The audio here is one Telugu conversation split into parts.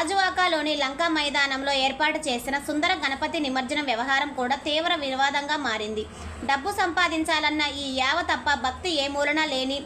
రాజువాకలోని లంకా మైదానంలో ఏర్పాటు చేసిన సుందర గణపతి నిమజ్జనం వ్యవహారం కూడా తీవ్ర వివాదంగా మారింది. డబ్బు సంపాదించాలన్న ఈ యావ తప్ప భక్తి ఏ మూలన లేని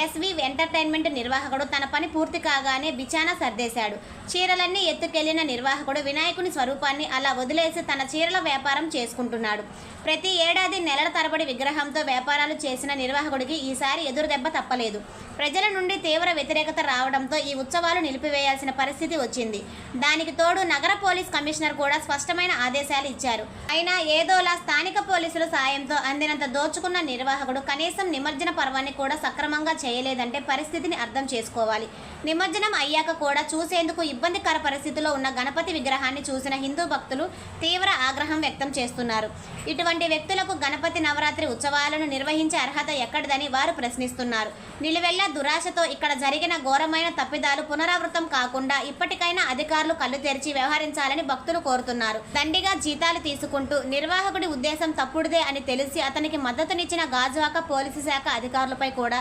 ఎస్వి ఎంటర్టైన్మెంట్ నిర్వాహకుడు. తన పని పూర్తి కాగానే బిచానా సర్దేశాడు. చీరలన్నీ ఎత్తుకెళ్ళిన నిర్వాహకుడు వినాయకుని స్వరూపాన్ని అలా వదిలేసి తన చీరల వ్యాపారం చేసుకుంటున్నాడు. ప్రతి ఏడాది నెలల తరబడి విగ్రహంతో వ్యాపారాలు చేసిన నిర్వాహకుడికి ఈసారి ఎదురు దెబ్బ తప్పలేదు. ప్రజల నుండి తీవ్ర వ్యతిరేకత రావడంతో ఈ ఉత్సవాలు నిలిపివేయాల్సిన పరిస్థితి వచ్చింది. దానికి తోడు నగర పోలీస్ కమిషనర్ కూడా స్పష్టమైన ఆదేశాలు ఇచ్చారు. అయినా ఏదోలా స్థానిక పోలీసుల సాయంతో అందినంత దోచుకున్న నిర్వాహకుడు కనీసం నిమజ్జన పర్వాన్ని కూడా సక్రమంగా చేయలేదంటే పరిస్థితిని అర్థం చేసుకోవాలి. నిమజ్జనం అయ్యాక కూడా చూసేందుకు ఇబ్బందికర పరిస్థితిలో ఉన్న గణపతి విగ్రహాన్ని చూసిన హిందూ భక్తులు తీవ్ర ఆగ్రహం వ్యక్తం చేస్తున్నారు. ఇటువంటి వ్యక్తులకు గణపతి నవరాత్రి ఉత్సవాలను నిర్వహించే అర్హత ఎక్కడిదని వారు ప్రశ్నిస్తున్నారు. నిలువెల్ల దురాశతో ఇక్కడ జరిగిన ఘోరమైన తప్పిదాలు పునరావృతం కాకుండా ఇప్పటికైనా అధికారులు కళ్ళు తెరిచి వ్యవహరించాలని భక్తులు కోరుతున్నారు. దండిగా జీతాలు తీసుకుంటూ నిర్వాహకుడి ఉద్దేశం తప్పుడుదే అని తెలిసి అతనికి మద్దతునిచ్చిన గాజువాక పోలీసు శాఖ అధికారులపై కూడా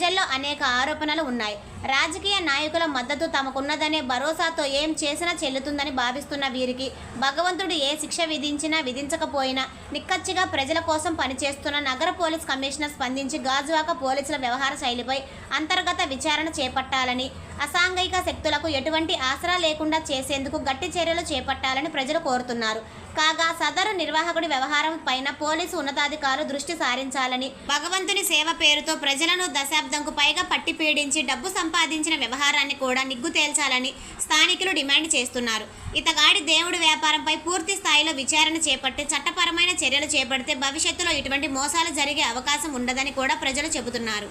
ప్రజల్లో అనేక ఆరోపణలు ఉన్నాయి. రాజకీయ నాయకుల మద్దతు తమకున్నదనే భరోసాతో ఏం చేసినా చెల్లుతుందని భావిస్తున్న వీరికి భగవంతుడు ఏ శిక్ష విధించినా విధించకపోయినా నిక్కచ్చిగా ప్రజల కోసం పనిచేస్తున్న నగర పోలీస్ కమిషనర్ స్పందించి గాజువాక పోలీసుల వ్యవహార శైలిపై అంతర్గత విచారణ చేపట్టాలని అసాంఘిక శక్తులకు ఎటువంటి ఆసరా లేకుండా చేసేందుకు గట్టి చర్యలు చేపట్టాలని ప్రజలు కోరుతున్నారు. కాగా సదరు నిర్వాహకుడి వ్యవహారం పైన పోలీసు ఉన్నతాధికారులు దృష్టి సారించాలని భగవంతుని సేవ పేరుతో ప్రజలను దశాబ్దంకు పైగా పట్టి పీడించి డబ్బు సంపాదించిన వ్యవహారాన్ని కూడా నిగ్గు తేల్చాలని స్థానికులు డిమాండ్ చేస్తున్నారు. ఇతగాడి దేవుడి వ్యాపారంపై పూర్తి స్థాయిలో విచారణ చేపట్టి చట్టపరమైన చర్యలు చేపడితే భవిష్యత్తులో ఇటువంటి మోసాలు జరిగే అవకాశం ఉండదని కూడా ప్రజలు చెబుతున్నారు.